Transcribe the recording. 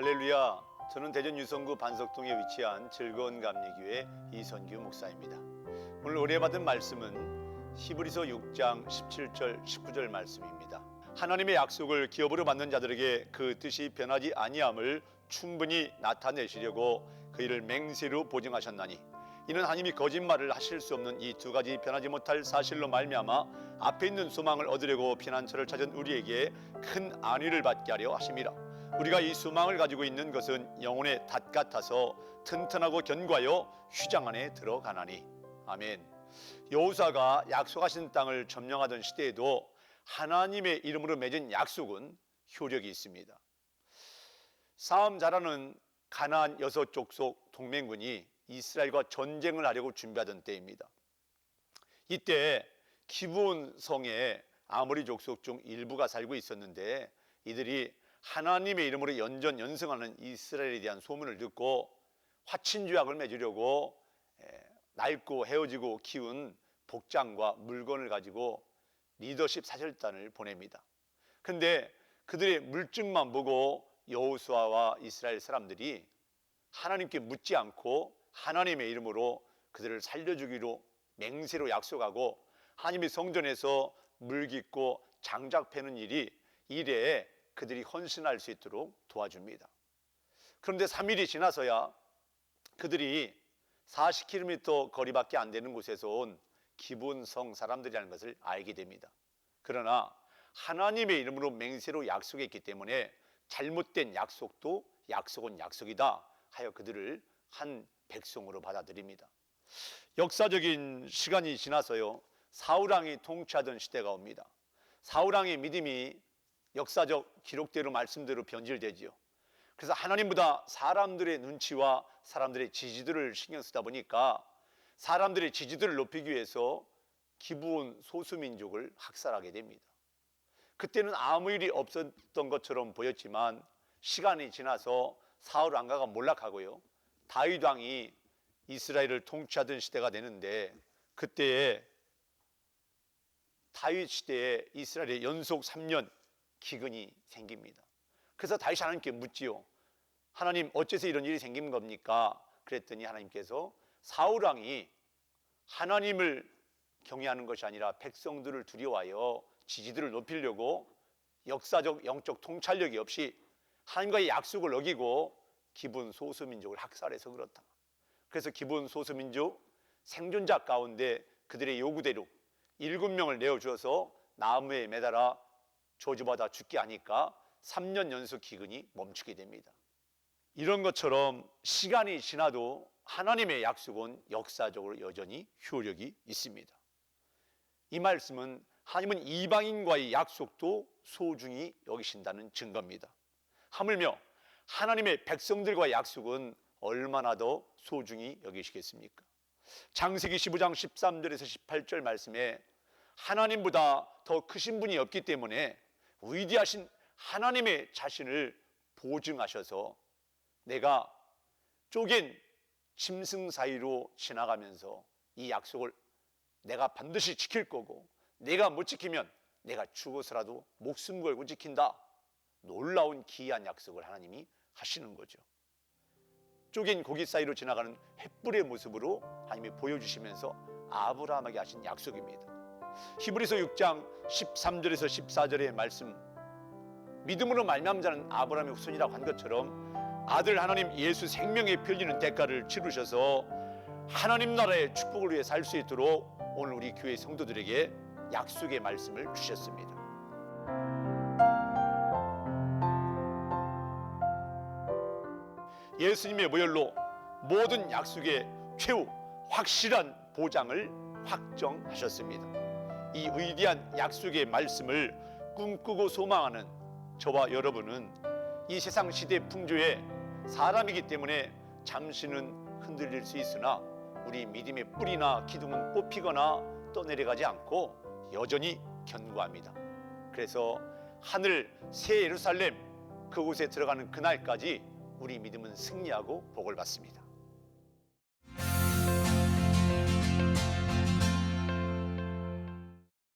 할렐루야. 저는 대전 유성구 반석동에 위치한 즐거운 감리교회 이선규 목사입니다. 오늘 의뢰 받은 말씀은 히브리서 6장 17절 19절 말씀입니다. 하나님의 약속을 기업으로 받는 자들에게 그 뜻이 변하지 아니함을 충분히 나타내시려고 그 일을 맹세로 보증하셨나니 이는 하나님이 거짓말을 하실 수 없는 이 두 가지 변하지 못할 사실로 말미암아 앞에 있는 소망을 얻으려고 피난처를 찾은 우리에게 큰 안위를 받게 하려 하심이라 우리가 이 소망을 가지고 있는 것은 영혼의 닷 같아서 튼튼하고 견고하여 휴장 안에 들어가나니. 아멘. 여호사가 약속하신 땅을 점령하던 시대에도 하나님의 이름으로 맺은 약속은 효력이 있습니다. 사암 자라는 가나안 여섯 족속 동맹군이 이스라엘과 전쟁을 하려고 준비하던 때입니다. 이때 기브온 성에 아모리 족속 중 일부가 살고 있었는데 이들이 하나님의 이름으로 연전 연승하는 이스라엘에 대한 소문을 듣고 화친주약을 맺으려고 에, 낡고 헤어지고 키운 복장과 물건을 가지고 리더십 사절단을 보냅니다. 근데 그들의 물증만 보고 여호수아와 이스라엘 사람들이 하나님께 묻지 않고 하나님의 이름으로 그들을 살려주기로 맹세로 약속하고 하나님의 성전에서 물 깃고 장작 패는 일이 일에 그들이 헌신할 수 있도록 도와줍니다. 그런데 3일이 지나서야 그들이 40km 거리밖에 안 되는 곳에서 온 기본성 사람들이라는 것을 알게 됩니다. 그러나 하나님의 이름으로 맹세로 약속했기 때문에 잘못된 약속도 약속은 약속이다 하여 그들을 한 백성으로 받아들입니다. 역사적인 시간이 지나서요. 사우랑이 통치하던 시대가 옵니다. 사우랑의 믿음이 역사적 기록대로 말씀대로 변질되지요. 그래서 하나님보다 사람들의 눈치와 사람들의 지지들을 신경 쓰다 보니까 사람들의 지지들을 높이기 위해서 기부온 소수민족을 학살하게 됩니다. 그때는 아무 일이 없었던 것처럼 보였지만 시간이 지나서 사울 왕가가 몰락하고요. 다윗 왕이 이스라엘을 통치하던 시대가 되는데 그때에 다윗 시대에 이스라엘에 연속 3년 기근이 생깁니다. 그래서 다윗이 하나님께 묻지요. 하나님 어째서 이런 일이 생긴 겁니까? 그랬더니 하나님께서 사울 왕이 하나님을 경외하는 것이 아니라 백성들을 두려워하여 지지들을 높이려고 역사적 영적 통찰력이 없이 하나님과의 약속을 어기고 기분 소수민족을 학살해서 그렇다. 그래서 기분 소수민족 생존자 가운데 그들의 요구대로 일곱 명을 내어주어서 나무에 매달아 저주받아 죽게 하니까 3년 연속 기근이 멈추게 됩니다. 이런 것처럼 시간이 지나도 하나님의 약속은 역사적으로 여전히 효력이 있습니다. 이 말씀은 하나님은 이방인과의 약속도 소중히 여기신다는 증거입니다. 하물며 하나님의 백성들과의 약속은 얼마나 더 소중히 여기시겠습니까? 장세기 15장 13절에서 18절 말씀에 하나님보다 더 크신 분이 없기 때문에 위대하신 하나님의 자신을 보증하셔서 내가 쪼갠 짐승 사이로 지나가면서 이 약속을 내가 반드시 지킬 거고 내가 못 지키면 내가 죽어서라도 목숨 걸고 지킨다. 놀라운 기이한 약속을 하나님이 하시는 거죠. 쪼갠 고기 사이로 지나가는 횃불의 모습으로 하나님이 보여주시면서 아브라함에게 하신 약속입니다. 히브리서 6장 13절에서 14절의 말씀 믿음으로 말미암은 자는 아브라함의 후손이라고 한 것처럼 아들 하나님 예수 생명에 편리는 대가를 치르셔서 하나님 나라의 축복을 위해 살 수 있도록 오늘 우리 교회 성도들에게 약속의 말씀을 주셨습니다. 예수님의 모혈로 모든 약속의 최후 확실한 보장을 확정하셨습니다. 이 위대한 약속의 말씀을 꿈꾸고 소망하는 저와 여러분은 이 세상 시대 풍조에 사람이기 때문에 잠시는 흔들릴 수 있으나 우리 믿음의 뿌리나 기둥은 뽑히거나 떠내려가지 않고 여전히 견고합니다. 그래서 하늘 새 예루살렘 그곳에 들어가는 그날까지 우리 믿음은 승리하고 복을 받습니다.